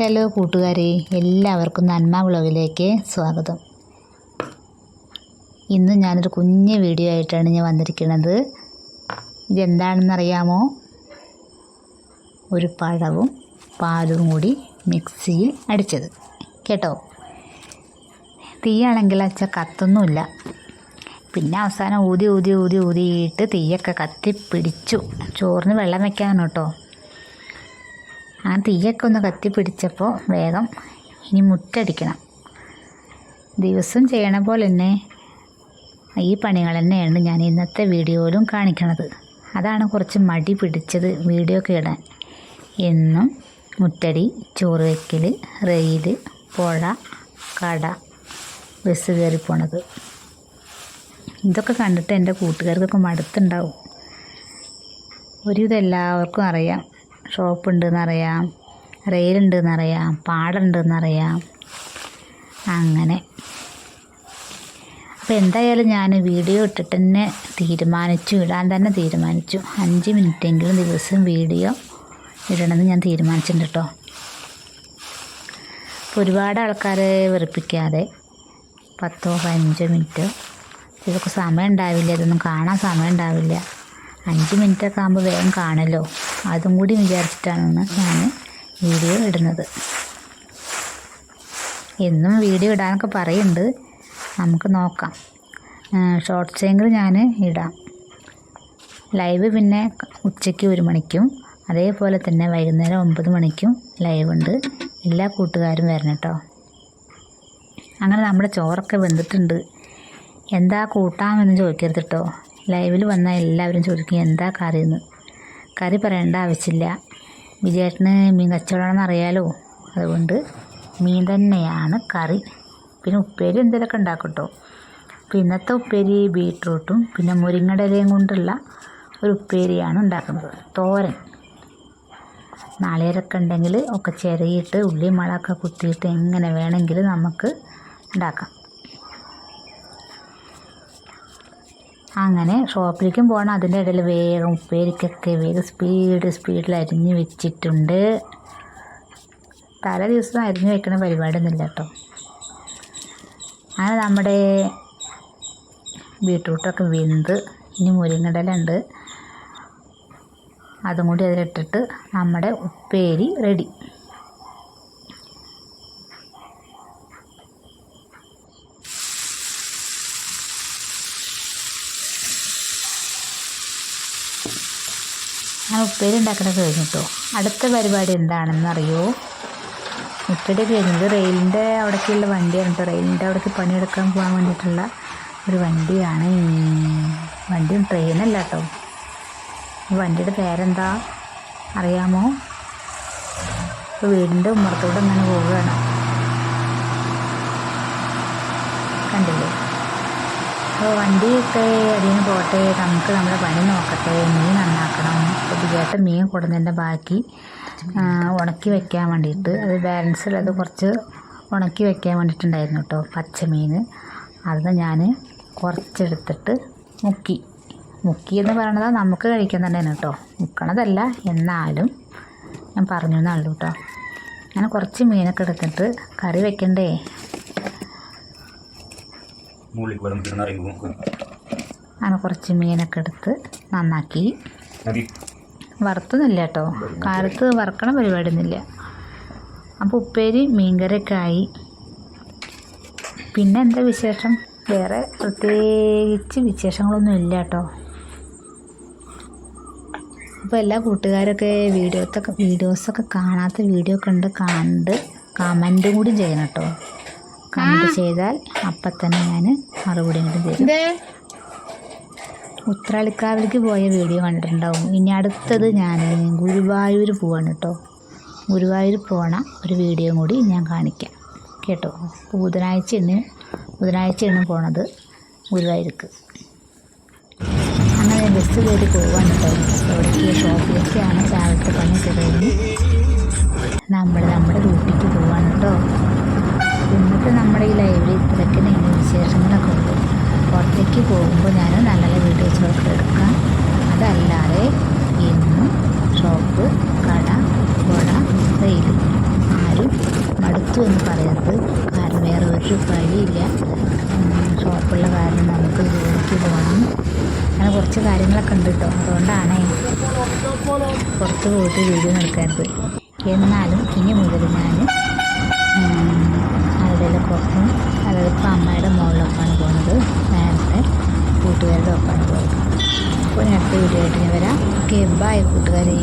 Hello കൂട്ടുകാരെ എല്ലാവർക്കും നന്മ വ്ളോഗിലേക്ക് സ്വാഗതം. ഇന്ന് ഞാനൊരു കുഞ്ഞ് വീഡിയോ ആയിട്ടാണ് ഞാൻ വന്നിരിക്കുന്നത്. ഇതെന്താണെന്നറിയാമോ? ഒരു പഴവും പാലും കൂടി മിക്സിയിൽ അടിച്ചത്. കേട്ടോ? തീയാണെങ്കിൽ അച്ഛ കത്തൊന്നുമില്ല. പിന്നെ അവസാനം ഊതി ഊതി ഊതി ഊതിയിട്ട് തീയൊക്കെ കത്തി പിടിച്ചു ചോറിന് വെള്ളം വെക്കാനാണ് കേട്ടോ. ആ തീയൊക്കെ ഒന്ന് കത്തിപ്പിടിച്ചപ്പോൾ വേഗം ഇനി മുറ്റടിക്കണം. ദിവസം ചെയ്യണ പോലെ തന്നെ ഈ പണികൾ തന്നെയാണ് ഞാൻ ഇന്നത്തെ വീഡിയോയിലും കാണിക്കണത്. അതാണ് കുറച്ച് മടി പിടിച്ചത് വീഡിയോ ഒക്കെ ഇടാൻ എന്നും മുറ്റടി ചോറ് വയ്ക്കൽ റെയിൽ പുഴ കട ബസ് കയറി പോണത്. ഇതൊക്കെ കണ്ടിട്ട് എന്റെ കൂട്ടുകാർക്കൊക്കെ മടുത്തുണ്ടാവും. ഒരുവിധം എല്ലാവർക്കും അറിയാം. ഷോപ്പ് ഉണ്ടെന്നറിയാം റെയിലുണ്ടെന്നറിയാം പാടുണ്ടെന്നറിയാം അങ്ങനെ. അപ്പോൾ എന്തായാലും ഞാൻ വീഡിയോ ഇട്ടിട്ട് തന്നെ തീരുമാനിച്ചു ഇടാൻ തന്നെ തീരുമാനിച്ചു. അഞ്ച് മിനിറ്റെങ്കിലും ദിവസം വീഡിയോ ഇടണമെന്ന് ഞാൻ തീരുമാനിച്ചിട്ടുണ്ട് കേട്ടോ അപ്പോൾ ഒരുപാട് ആൾക്കാരെ വെറുപ്പിക്കാതെ പത്തോ പതിനഞ്ചോ മിനിറ്റ്. ഇതൊക്കെ സമയം ഉണ്ടാവില്ല ഇതൊന്നും കാണാൻ സമയം ഉണ്ടാവില്ല അഞ്ച് മിനിറ്റൊക്കെ ആകുമ്പോൾ വേഗം കാണല്ലോ. അതും കൂടി വിചാരിച്ചിട്ടാണ് ഞാൻ വീഡിയോ ഇടുന്നത്. എന്നും വീഡിയോ ഇടാനൊക്കെ പറയുന്നുണ്ട് നമുക്ക് നോക്കാം. ഷോർട്ട്സെങ്കിലും ഞാൻ ഇടാം. ലൈവ് പിന്നെ ഉച്ചയ്ക്ക് ഒരു മണിക്കും അതേപോലെ തന്നെ വൈകുന്നേരം ഒമ്പത് മണിക്കും ലൈവ് ഉണ്ട്. എല്ലാ കൂട്ടുകാരും വരണം കേട്ടോ അങ്ങനെ നമ്മുടെ ചോറൊക്കെ വെന്തിട്ടുണ്ട്. എന്താ കൂട്ടാമെന്ന് ചോദിക്കരുത് കേട്ടോ ലൈവിൽ വന്ന എല്ലാവരും ചോദിക്കും എന്താ കറിയെന്ന് കറി പറയേണ്ട ആവശ്യമില്ല. വിജയേട്ടന് മീൻ കച്ചവടമാണെന്ന് അറിയാലോ. അതുകൊണ്ട് മീൻ തന്നെയാണ് കറി. പിന്നെ ഉപ്പേരി എന്തെങ്കിലുമൊക്കെ ഉണ്ടാക്കും കേട്ടോ അപ്പോൾ ഇന്നത്തെ ഉപ്പേരി ബീട്രൂട്ടും പിന്നെ മുരിങ്ങടലയും കൊണ്ടുള്ള ഒരു ഉപ്പേരിയാണ് ഉണ്ടാക്കുന്നത്. തോരൻ. നാളികേരമൊക്കെ ഉണ്ടെങ്കിൽ ഒക്കെ ചിരയിട്ട് ഉള്ളി മുളകൊക്കെ കുത്തിയിട്ട് എങ്ങനെ വേണമെങ്കിൽ നമുക്ക് ഉണ്ടാക്കാം. അങ്ങനെ ഷോപ്പിലേക്കും പോകണം അതിന്റെ ഇടയിൽ വേഗം ഉപ്പേരിക്കൊക്കെ വേഗം സ്പീഡ് സ്പീഡിൽ അരിഞ്ഞ് വെച്ചിട്ടുണ്ട്. തല ദിവസം അരിഞ്ഞ് വെക്കണ പരിപാടിയൊന്നുമില്ല കേട്ടോ. അങ്ങനെ നമ്മുടെ ബീട്രൂട്ടൊക്കെ വെന്ത് ഇനി മുരിങ്ങടല ഉണ്ട് അതും കൂടി അതിലിട്ടിട്ട് നമ്മുടെ ഉപ്പേരി റെഡി ഞാൻ ഉപ്പേരി ഉണ്ടാക്കണ കഴിഞ്ഞിട്ടോ അടുത്ത പരിപാടി എന്താണെന്ന് അറിയോ? മുറ്റടി കഴിഞ്ഞത് റെയിലിന്റെ അവിടേക്കുള്ള വണ്ടിയാണ് കേട്ടോ റെയിലിന്റെ അവിടേക്ക് പണിയെടുക്കാൻ പോകാൻ വേണ്ടിയിട്ടുള്ള ഒരു വണ്ടിയാണ്. വണ്ടിയും ട്രെയിനല്ല കേട്ടോ വണ്ടിയുടെ പേരെന്താ? അറിയാമോ? വീടിന്റെ ഉമ്മറത്തോടെ അങ്ങനെ പോവുകയാണ്. അപ്പോൾ വണ്ടിയൊക്കെ അതിന് പോട്ടെ നമുക്ക് നമ്മുടെ പണി നോക്കട്ടെ മീൻ നന്നാക്കണം വിചാരിച്ച മീൻ കൊടുന്നതിന്റെ ബാക്കി ഉണക്കി വെക്കാൻ വേണ്ടിയിട്ട്. അത് ബാലൻസ് ഉള്ളത് കുറച്ച് ഉണക്കി വെക്കാൻ വേണ്ടിയിട്ടുണ്ടായിരുന്നു കേട്ടോ പച്ചമീൻ. അത് ഞാൻ കുറച്ചെടുത്തിട്ട് മുക്കി. മുക്കി എന്ന് പറയണത് നമുക്ക് കഴിക്കാൻ തന്നെയാണ് കേട്ടോ മുക്കണതല്ല എന്നാലും ഞാൻ പറഞ്ഞു എന്നുള്ളൂ കേട്ടോ ഞാൻ കുറച്ച് മീനൊക്കെ എടുത്തിട്ട് കറി വെക്കണ്ടേ? അങ്ങനെ കുറച്ച് മീനൊക്കെ എടുത്ത് നന്നാക്കി. വറുത്തൊന്നുമില്ല കേട്ടോ. കാലത്ത് വറക്കണ പരിപാടിയൊന്നുമില്ല. അപ്പോൾ ഉപ്പേരി മീൻകറിയൊക്കെ ആയി. പിന്നെ എന്താ വിശേഷം? വേറെ പ്രത്യേകിച്ച് വിശേഷങ്ങളൊന്നും ഇല്ല കേട്ടോ. അപ്പോൾ എല്ലാ കൂട്ടുകാരൊക്കെ വീഡിയോത്തൊക്കെ വീഡിയോസൊക്കെ കാണാത്ത വീഡിയോ കണ്ട് കണ്ട് കമന്റും കൂടി ചെയ്യണം കേട്ടോ. കമന്റ് ചെയ്താൽ അപ്പം തന്നെ ഞാൻ മറുപടി കൂടി തരും. ഉത്രാളിക്കാവിലേക്ക് പോയ വീഡിയോ കണ്ടിട്ടുണ്ടാവും. ഇനി അടുത്തത് ഞാൻ ഗുരുവായൂർ പോവാണ് കേട്ടോ. ഗുരുവായൂർ പോണ ഒരു വീഡിയോ കൂടി ഞാൻ കാണിക്കാം. കേട്ടോ? ബുധനാഴ്ചയാണ് ബുധനാഴ്ചയാണ് പോണത് ഗുരുവായൂർക്ക്. അങ്ങനെ ബസ് കയറി പോവാണ് കേട്ടോ. എവിടേക്ക് ഷോപ്പിലേക്കാണ് രാവിലത്തെ പണിയൊക്കെ കഴിഞ്ഞ്. നമ്മൾ നമ്മുടെ വീട്ടിലേക്ക് പോവാണ് കേട്ടോ. ഇന്നത്തെ നമ്മുടെ ഈ ലൈവിൽ ഇത്രയ്ക്ക് നിങ്ങൾ വിശേഷങ്ങളൊക്കെ ഉണ്ട് പുറത്തേക്ക് പോകുമ്പോൾ ഞാൻ നല്ല നല്ല വീഡിയോസുകളൊക്കെ എടുക്കാം. അതല്ലാതെ ഇന്നും ഷോപ്പ് കട പുഴ റെയിൽ ആരും മടുത്തു എന്ന് പറയരുത്. കാരണം വേറെ ഒരു വഴിയില്ല. ഷോപ്പുള്ള കാരണം നമുക്ക് ജോലിക്ക് പോകണം. അങ്ങനെ കുറച്ച് കാര്യങ്ങളൊക്കെ ഉണ്ട് കേട്ടോ. അതുകൊണ്ടാണ് പുറത്ത് പോയിട്ട് വീഡിയോ എടുക്കരുത് എന്നാലും ഇനി മുതൽ ഞാൻ ഇപ്പം അമ്മയുടെ മോളിലൊപ്പമാണ് പോകുന്നത്. നേരത്തെ കൂട്ടുകാരുടെ ഒപ്പമാണ് പോയത്. അപ്പോൾ ഞാൻ അടുത്ത വീഡിയോ ആയിട്ട് ഞാൻ വരാം. Okay bye കൂട്ടുകാരേ.